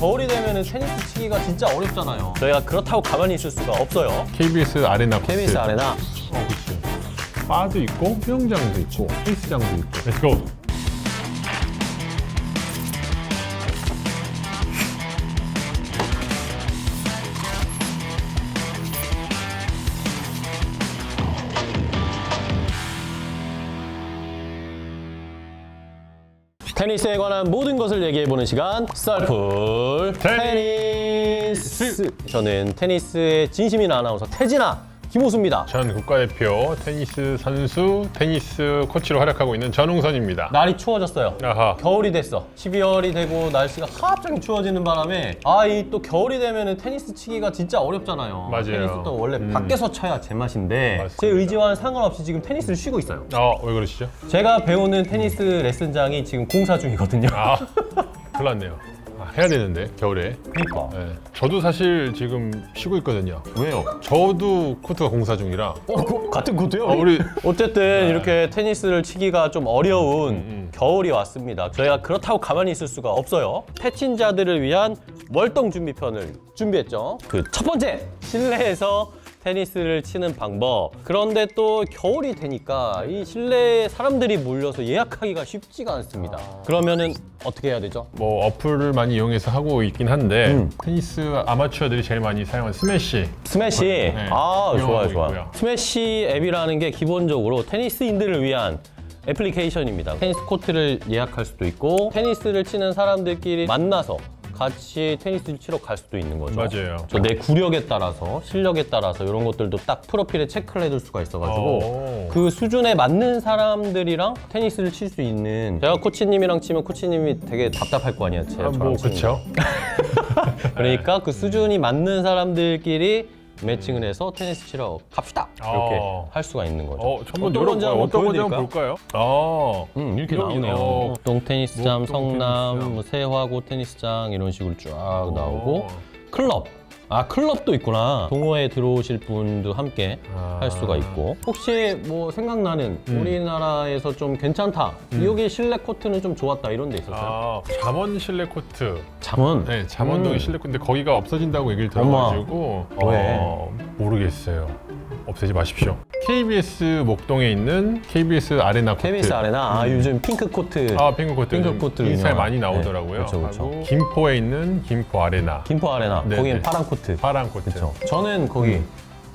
겨울이 되면 테니스 치기가 진짜 어렵잖아요. 저희가 그렇다고 가만히 있을 수가 없어요. KBS 아레나. KBS 아레나 어, 그치. 바도 있고 수영장도 있고 헬스장도 있고. 렛츠고. 테니스에 관한 모든 것을 얘기해보는 시간 썰풀 테니스. 저는 테니스의 진심인 아나운서 태진아 김호수입니다 전 국가대표 테니스 선수, 테니스 코치로 활약하고 있는 전웅선입니다. 날이 추워졌어요 아하. 겨울이 됐어 12월이 되고 날씨가 갑자기 추워지는 바람에 아 이 또 겨울이 되면 테니스 치기가 진짜 어렵잖아요 맞아요. 테니스도 원래 음. 밖에서 쳐야 제맛인데 맞습니다. 제 의지와는 상관없이 지금 테니스를 쉬고 있어요 어, 왜 그러시죠? 제가 배우는 테니스 레슨장이 지금 공사 중이거든요 아, 큰일 났네요. 아, 해야 되는데, 겨울에. 그러니까 네. 저도 사실 지금 쉬고 있거든요. 왜요? 저도 코트가 공사 중이라. 어, 그- 같은 코트요? 어, 우리 어쨌든 이렇게 테니스를 치기가 좀 어려운 음. 겨울이 왔습니다. 저희가 그렇다고 가만히 있을 수가 없어요. 패친자들을 위한 월동 준비편을 준비했죠. 그 첫 번째 실내에서 테니스를 치는 방법. 그런데 또 겨울이 되니까 이 실내에 사람들이 몰려서 예약하기가 쉽지가 않습니다. 그러면은 어떻게 해야 되죠? 뭐 어플을 많이 이용해서 하고 있긴 한데 음. 테니스 아마추어들이 제일 많이 사용하는 스매시 스매시. 아, 좋아요, 이용하고 좋아요. 있고요. 스매시 앱이라는 게 기본적으로 테니스인들을 위한 애플리케이션입니다. 테니스 코트를 예약할 수도 있고 테니스를 치는 사람들끼리 만나서 같이 테니스를 치러 갈 수도 있는 거죠. 맞아요. 저내 구력에 따라서 실력에 따라서 이런 것들도 딱 프로필에 체크를 해둘 수가 있어가지고 오. 그 수준에 맞는 사람들이랑 테니스를 칠 수 있는 제가 코치님이랑 치면 코치님이 되게 답답할 거 아니야. 제 아, 뭐 그렇죠. 그러니까 그 수준이 맞는 사람들끼리 매칭을 해서 테니스 치러 갑시다 이렇게 어. 할 수가 있는 거죠. 어, 한번 어떤 건지 열어볼까요? 한번 어떤 건지 한번 보여드릴까요? 볼까요? 어. 음, 이렇게 여기, 나오네요. 어. 목동 테니스장, 목동 성남, 테니스장. 뭐 세화고 테니스장 이런 식으로 쫙 나오고 어. 클럽. 아 클럽도 있구나. 동호회 들어오실 분도 함께 아. 할 수가 있고. 혹시 뭐 생각나는 음. 우리나라에서 좀 괜찮다. 여기 실내 코트는 좀 좋았다 이런 데 있었어요? 아, 잠원 실내 코트. 잠원. 네, 잠원동에 음. 실내 코트인데 거기가 없어진다고 얘기를 들어가지고 왜? 어, 모르겠어요. 없애지 마십시오. KBS 목동에 있는 KBS 아레나 코트. KBS 아레나. 아 요즘 핑크 코트. 아, 핑크 코트. 핑크 코트 유명한. 많이 나오더라고요. 네, 그렇죠, 그렇죠. 하고 김포에 있는 김포 아레나. 김포 아레나. 네, 거기는 네. 파란 코트. 파란 코트. 그렇죠. 저는 거기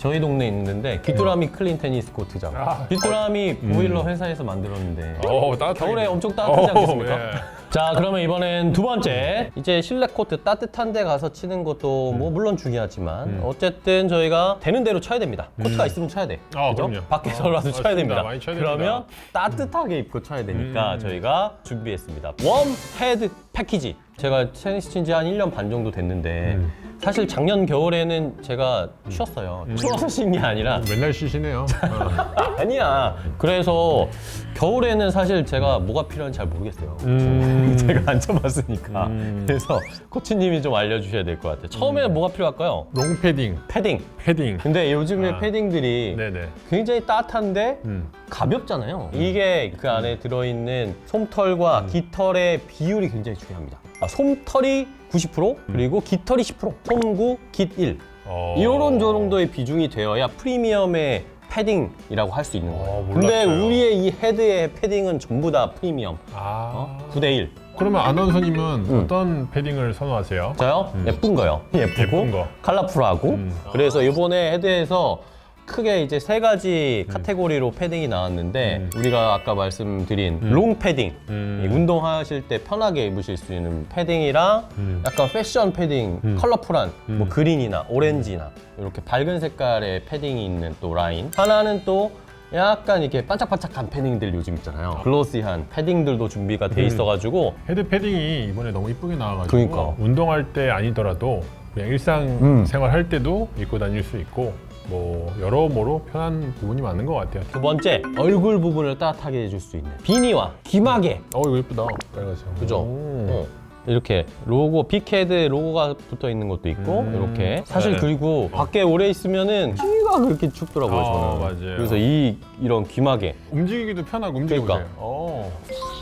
저희 동네에 있는데 귀뚜라미 클린 테니스 코트장. 아, 귀뚜라미 보일러 회사에서 만들었는데 어, 따뜻하게. 겨울에 엄청 따뜻하지 어, 않겠습니까? 예. 자 그러면 이번엔 두 번째 이제 실내 코트 따뜻한 데 가서 치는 것도 음. 뭐 물론 중요하지만 어쨌든 저희가 되는 대로 쳐야 됩니다 코트가 있으면 쳐야 돼 아? 그럼요. 밖에서라도 어, 쳐야 맞습니다. 됩니다 많이 쳐야 그러면 됩니다. 따뜻하게 입고 쳐야 되니까 음. 저희가 준비했습니다 웜 헤드 패키지 제가 테니스 친지 한 1년 반 정도 됐는데 음. 사실 작년 겨울에는 제가 쉬었어요 추워서 쉰 게 아니라 맨날 쉬시네요. 어. 아니야. 그래서 겨울에는 사실 제가 뭐가 필요한지 잘 모르겠어요. 음. 제가 안 쳐봤으니까. 음. 그래서 코치님이 좀 알려주셔야 될 것 같아요. 처음에는 뭐가 필요할까요? 롱 패딩, 패딩. 패딩. 근데 요즘에 아. 패딩들이 네네. 굉장히 따뜻한데 음. 가볍잖아요. 이게 그 안에 들어있는 솜털과 음. 깃털의 비율이 굉장히 중요합니다. 아, 솜털이 90% 그리고 깃털이 10%. 솜구, 깃1. 어. 이런 정도의 비중이 되어야 프리미엄의 패딩이라고 할 수 있는 거예요. 어, 근데 몰랐어요. 우리의 이 헤드의 패딩은 전부 다 프리미엄. 아. 어? 9대 1. 그러면 아나운서님은 음. 어떤 패딩을 선호하세요? 저요? 예쁜 거요. 예쁘고 예쁜 거. 컬러풀하고. 음. 그래서 이번에 헤드에서 크게 이제 세 가지 카테고리로 패딩이 나왔는데 음. 우리가 아까 말씀드린 롱 패딩 음. 이 운동하실 때 편하게 입으실 수 있는 패딩이랑 음. 약간 패션 패딩 음. 컬러풀한 음. 뭐 그린이나 오렌지나 이렇게 밝은 색깔의 패딩이 있는 또 라인 하나는 또 약간 이렇게 반짝반짝한 패딩들 요즘 있잖아요 글로시한 패딩들도 준비가 돼 음. 있어가지고 헤드 패딩이 이번에 너무 이쁘게 나와가지고 그러니까. 운동할 때 아니더라도 그냥 일상 음. 생활 할 때도 입고 다닐 수 있고 뭐 여러모로 편한 부분이 많은 것 같아요. 두 번째 얼굴 부분을 따뜻하게 해줄 수 있는 비니와 귀마개 어 이거 이쁘다. 빨간색. 그죠? 오. 어. 이렇게 로고 빅헤드 로고가 붙어 있는 것도 있고 음. 이렇게 사실 네. 그리고 밖에 오래 있으면은 귀가 그렇게 춥더라고요 아, 저는 맞아요. 그래서 이 이런 귀마개 움직이기도 편하고 움직여보세요. 그러니까. 어,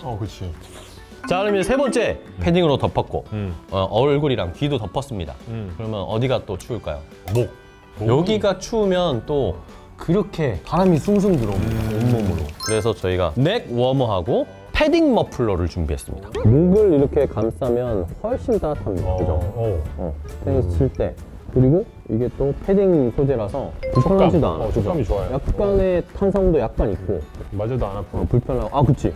어, 그렇지. 자, 그러면 세 번째 패딩으로 덮었고 음. 어, 얼굴이랑 귀도 덮었습니다. 음. 그러면 어디가 또 추울까요? 목. 여기가 추우면 또 그렇게 바람이 숭숭 들어옵니다. 온몸으로. 그래서 저희가 넥 워머하고 패딩 머플러를 준비했습니다. 목을 이렇게 감싸면 훨씬 따뜻합니다. 어, 어. 어, 테니스 칠 때. 그리고 이게 또 패딩 소재라서 불편하지도 않아. 어, 촉감이 좋아요. 약간의 탄성도 약간 있고 맞아도 안 아프고. 어, 불편하고. 아, 그치.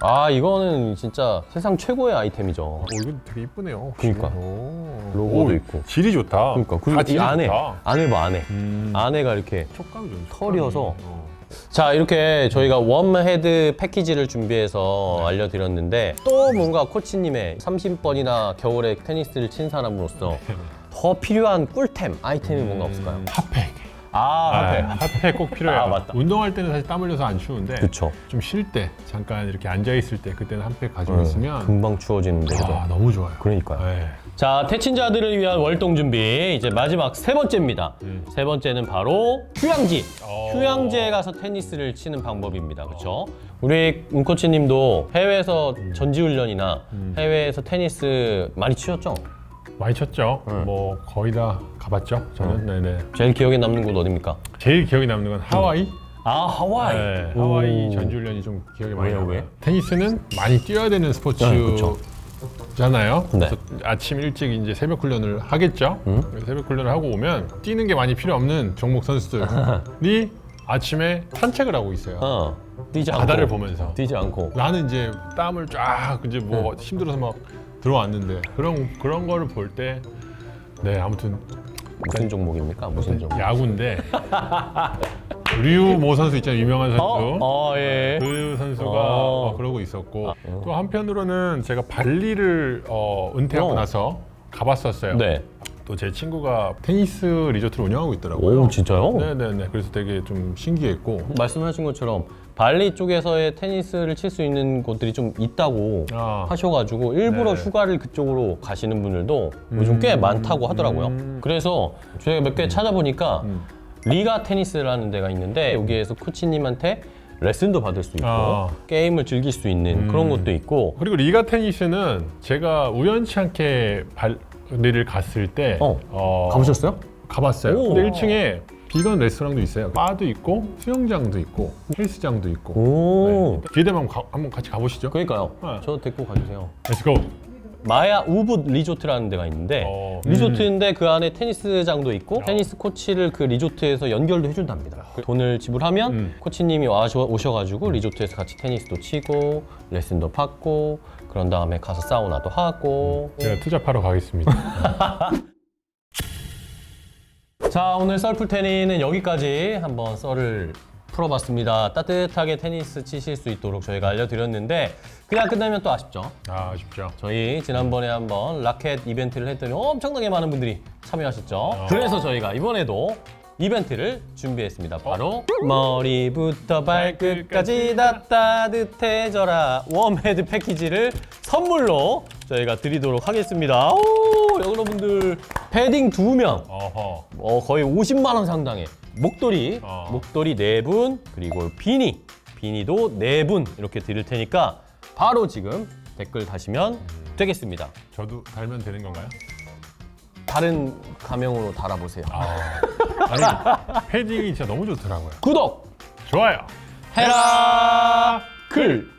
아, 이거는 진짜 세상 최고의 아이템이죠. 오, 이거 되게 이쁘네요. 그니까. 오. 로고도 오, 있고. 질이 좋다. 그러니까 그다이 질이 안에 좋다. 안에 봐 안에 음. 안에가 이렇게 촉감이 좀 털이어서. 어. 자 이렇게 저희가 웜헤드 패키지를 준비해서 알려드렸는데 또 뭔가 코치님의 30번이나 겨울에 테니스를 친 사람으로서 더 필요한 꿀템 아이템이 뭔가 없을까요? 음, 핫팩. 아 아, 앞에 핫팩 꼭 필요해요. 아, 맞다. 운동할 때는 사실 땀 흘려서 안 추운데 그쵸 좀 쉴 때 잠깐 이렇게 앉아 있을 때 그때는 핫팩 가지고 음, 있으면 금방 추워지는데 그죠? 아, 너무 좋아요. 그러니까요 네. 자 태친자들을 위한 월동 준비 이제 마지막 세 번째입니다 음. 세 번째는 바로 휴양지 어. 휴양지에 가서 테니스를 치는 방법입니다 그렇죠 우리 운 코치님도 해외에서 전지 훈련이나 음. 해외에서 테니스 많이 치셨죠? 많이 쳤죠. 네. 뭐 거의 다 가봤죠. 저는 네네. 제일 기억에 남는 곳 어딥니까? 제일 기억에 남는 건 하와이. 아 하와이 네, 하와이 오. 전지훈련이 좀 기억에 많이 왜요, 남아요. 왜? 테니스는 많이 뛰어야 되는 네, 그쵸. 스포츠잖아요. 네. 그래서 아침 일찍 이제 새벽 훈련을 하겠죠. 음? 그래서 새벽 훈련을 하고 오면 뛰는 게 많이 필요 없는 종목 선수들이 아침에 산책을 하고 있어요. 어 뛰지 않고 바다를 보면서. 뛰지 않고 나는 이제 땀을 쫙 이제 뭐 네. 힘들어서 막 들어왔는데 그런 그런 거를 볼 때 네 아무튼 무슨 종목입니까? 무슨 종목? 야구인데 류모 선수 있잖아요 유명한 선수 어? 어 예. 그 선수가 어. 어, 그러고 있었고 또 한편으로는 제가 발리를 어, 은퇴하고 어. 나서 가봤었어요. 네. 또 제 친구가 테니스 리조트를 운영하고 있더라고요. 오 진짜요? 네네네. 그래서 되게 좀 신기했고 말씀하신 것처럼 발리 쪽에서의 테니스를 칠 수 있는 곳들이 좀 있다고 아. 하셔가지고 일부러 네. 휴가를 그쪽으로 가시는 분들도 요즘 꽤 많다고 하더라고요. 음. 그래서 저희가 몇 개 찾아보니까 음. 리가 테니스라는 데가 있는데 여기에서 코치님한테 레슨도 받을 수 있고 아. 게임을 즐길 수 있는 음. 그런 것도 있고 그리고 리가 테니스는 제가 우연치 않게 발리를 갔을 때 어. 어, 가보셨어요? 가봤어요. 오. 근데 1층에 비건 레스토랑도 있어요. 바도 있고 수영장도 있고 헬스장도 있고. 오. 네. 기회 되면 한번, 가- 한번 같이 가보시죠. 그러니까요. 네. 저 데리고 가주세요. Let's go. 마야 우붓 리조트라는 데가 있는데 어. 리조트인데 그 안에 테니스장도 있고 어. 테니스 코치를 그 리조트에서 연결도 해준답니다. 돈을 지불하면 음. 코치님이 와셔, 오셔가지고 리조트에서 같이 테니스도 치고 레슨도 받고 그런 다음에 가서 사우나도 하고 제가 투잡하러 가겠습니다. 자 오늘 썰풀 테니는 여기까지 한번 썰을 풀어봤습니다. 따뜻하게 테니스 치실 수 있도록 저희가 알려드렸는데 그냥 끝나면 또 아쉽죠. 아, 아쉽죠. 저희 지난번에 한번 라켓 이벤트를 했더니 엄청나게 많은 분들이 참여하셨죠. 그래서 저희가 이번에도 이벤트를 준비했습니다. 바로 머리부터 발끝까지 다 따뜻해져라 웜헤드 패키지를 선물로 저희가 드리도록 하겠습니다. 오, 여러분들 패딩 두 명, 어허. 어, 거의 50만 원 상당의 목도리, 어. 목도리 네 분, 그리고 비니, 비니도 네 분 이렇게 드릴 테니까 바로 지금 댓글 다시면 되겠습니다. 저도 달면 되는 건가요? 다른 가명으로 달아보세요. 아. 아니, 패딩이 진짜 너무 좋더라고요. 구독, 좋아요. 해라, 글.